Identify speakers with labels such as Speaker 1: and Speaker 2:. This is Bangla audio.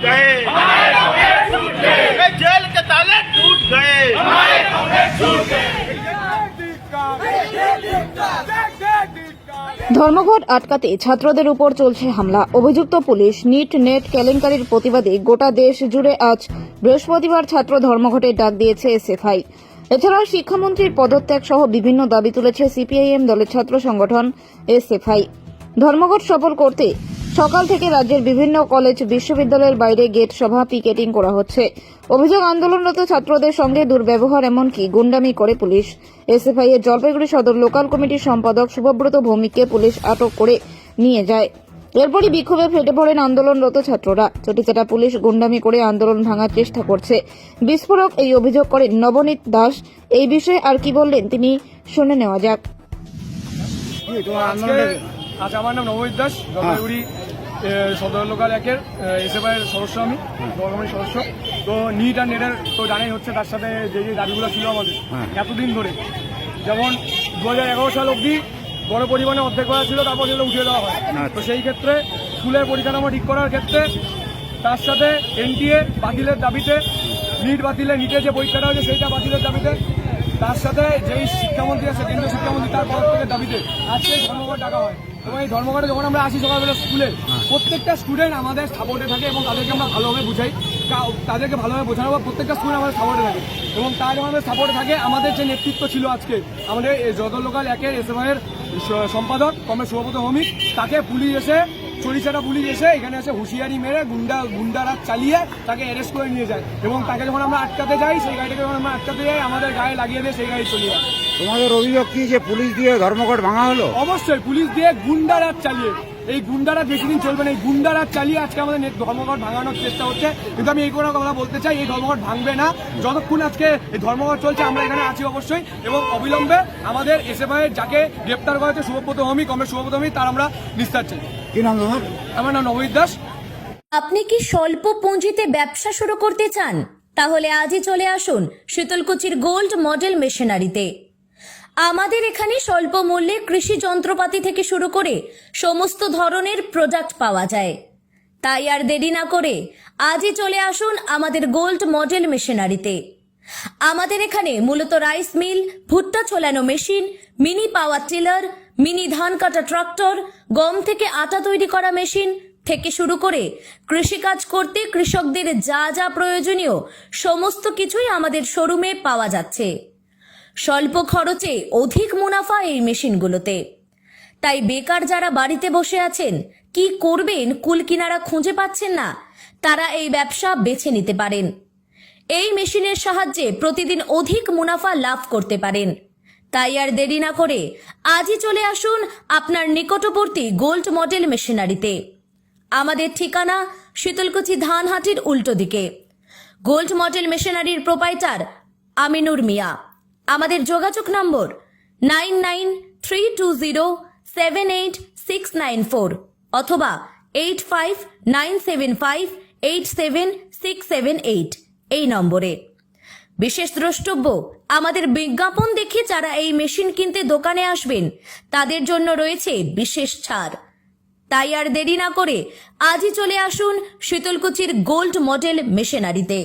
Speaker 1: गए ये जेल के ताले टूट गए
Speaker 2: ধর্মঘট আটকাতে ছাত্রদের উপর চলছে হামলা অভিযুক্ত পুলিশ নিট নেট কেলেঙ্কারির প্রতিবাদে গোটা দেশ জুড়ে আজ বৃহস্পতিবার ছাত্র ধর্মঘটের ডাক দিয়েছে এসএফআই এছাড়াও শিক্ষামন্ত্রীর পদত্যাগ সহ বিভিন্ন দাবি তুলেছে সিপিআইএম দলের ছাত্র সংগঠন এসএফআই ধর্মঘট সফল করতে সকাল থেকে রাজ্যের বিভিন্ন কলেজ, বিশ্ববিদ্যালয়ের বাইরে গেট সভা পিকেটিং করা হচ্ছে। অভিযোগ, আন্দোলনরত ছাত্রদের সঙ্গে দুর্ব্যবহার এমনকি গুন্ডামি করে পুলিশ। এসএফআই এর জলপাইগুড়ি সদর লোকাল কমিটির সম্পাদক শুভব্রত ভৌমিককে পুলিশ আটক করে নিয়ে যায়। এরপরই বিক্ষোভে ফেটে পড়েন আন্দোলনরত ছাত্ররা। চটিচাটা পুলিশ গুন্ডামি করে আন্দোলন ভাঙার চেষ্টা করছে। বিস্ফোরক এই অভিযোগ করেন নবনীত দাস। এই বিষয়ে আর কি বললেন তিনি, শুনে নেওয়া যাক।
Speaker 3: আজ আমার নাম নবনীত দাস জলপাইগুড়ি এ, সদর লোকাল একের এসএফআই এর সদস্য আমি গভর্নমেন্ট সদস্য। তো নিট আর নেটের তো জানাই হচ্ছে তার সাথে যে যে দাবিগুলো ছিল আমাদের এতদিন ধরে। যেমন দু হাজার এগারো সাল অবধি বড় পরিমাণে অর্ধেক করা ছিল তারপর সেগুলো উঠিয়ে দেওয়া হয়। তো সেই ক্ষেত্রে স্কুলের পরিকাঠামো ঠিক করার ক্ষেত্রে তার সাথে এনটিএ বাতিলের দাবিতে নিট বাতিলে নিটের যে পরীক্ষাটা হয়েছে সেইটা বাতিলের দাবিতে তার সাথে যেই শিক্ষামন্ত্রী আছে কেন্দ্রীয় শিক্ষামন্ত্রী তার পদত্যাগের দাবিতে আজকে ধর্মঘট ডাকা হয়। এবং এই ধর্মঘটে যখন আমরা আসি সকালবেলা স্কুলে প্রত্যেকটা স্টুডেন্ট আমাদের সাপোর্টে থাকে এবং তাদেরকে আমরা ভালোভাবে বুঝাই। তাদেরকে ভালোভাবে বোঝানোর বা প্রত্যেকটা স্কুলে আমাদের সাপোর্টে থাকে। এবং তার আমাদের সাপোর্টে থাকে আমাদের যে নেতৃত্ব ছিল আজকে আমাদের এই যদর লোকাল একের এসএফআইয়ের সম্পাদক কমে শুভপত ভৌমিক তাকে পুলিশ এসে চরিচাটা পুলিশ এসে এখানে এসে হুঁশিয়ারি মেরে গুন্ডা গুন্ডারা চালিয়ে তাকে অ্যারেস্ট করে নিয়ে যায়। এবং তাকে যখন আমরা আটকাতে যাই সেই গাড়িটাকে যখন আমরা আটকাতে যাই আমাদের গায়ে লাগিয়ে দিয়ে সেই গাড়ি চলে যায়।
Speaker 4: তোমাদের অভিযোগ কি যে পুলিশ দিয়ে ধর্মঘট ভাঙা হলো?
Speaker 3: অবশ্যই পুলিশ দিয়ে গুন্ডারাজ চালিয়ে। এই গুন্ডারাজ বেশি দিন চলবে না। এই গুন্ডারা চালিয়ে আজকে আমাদের ধর্মঘট ভাঙানোর চেষ্টা হচ্ছে। কিন্তু আমি এই কোনো কথা বলতে চাই এই ধর্মঘট ভাঙবে না। যতক্ষণ আজকে এই ধর্মঘট চলছে আমরা এখানে আছি অবশ্যই। এবং অবিলম্বে আমাদের এসএফআই যাকে গ্রেপ্তার করা হয়েছে শুভব্রত হমি কমে শুভব্রত হমি তার আমরা নিস্তার চাই।
Speaker 4: কি নাম
Speaker 3: আমার নাম নবনীত দাস।
Speaker 5: আপনি কি স্বল্প পুঁজিতে ব্যবসা শুরু করতে চান? তাহলে আজই চলে আসুন শীতলকুচির গোল্ড মডেল মেশিনারিতে। আমাদের এখানে স্বল্প মূল্যে কৃষি যন্ত্রপাতি থেকে শুরু করে সমস্ত ধরনের প্রোডাক্ট পাওয়া যায়। তাই আর দেরি না করে আজই চলে আসুন আমাদের গোল্ড মডেল মেশিনারিতে। আমাদের এখানে মূলত রাইস মিল, ভুট্টা ছোলানো machine, mini power tiller, mini ধান কাটা ট্রাক্টর, গম থেকে আটা তৈরি করা মেশিন থেকে শুরু করে কৃষিকাজ করতে কৃষকদের যা যা প্রয়োজনীয় সমস্ত কিছুই আমাদের শোরুমে পাওয়া যাচ্ছে। স্বল্প খরচে অধিক মুনাফা এই মেশিনগুলোতে। তাই বেকার যারা বাড়িতে বসে আছেন, কি করবেন, কুল কিনারা খুঁজে পাচ্ছেন না, তারা এই ব্যবসা বেছে নিতে পারেন। এই মেশিনের সাহায্যে প্রতিদিন অধিক মুনাফা লাভ করতে পারেন। তাই আর দেরি না করে আজই চলে আসুন আপনার নিকটবর্তী গোল্ড মডেল মেশিনারিতে। আমাদের ঠিকানা শীতলকুচি ধানহাটির উল্টো দিকে। গোল্ড মডেল মেশিনারির প্রোপাইটার আমিনুর মিয়া। আমাদের যোগাযোগ নম্বর nine nine three two zero seven eight six nine four অথবা eight five nine seven five eight seven six seven eight এই নম্বরে। বিশেষ দ্রষ্টব্য, আমাদের বিজ্ঞাপন দেখে যারা এই মেশিন কিনতে দোকানে আসবেন, তাদের জন্য রয়েছে বিশেষ ছাড়। তাই আর দেরি না করে আজই চলে আসুন শীতলকুচির গোল্ড মডেল মেশিনারিতে।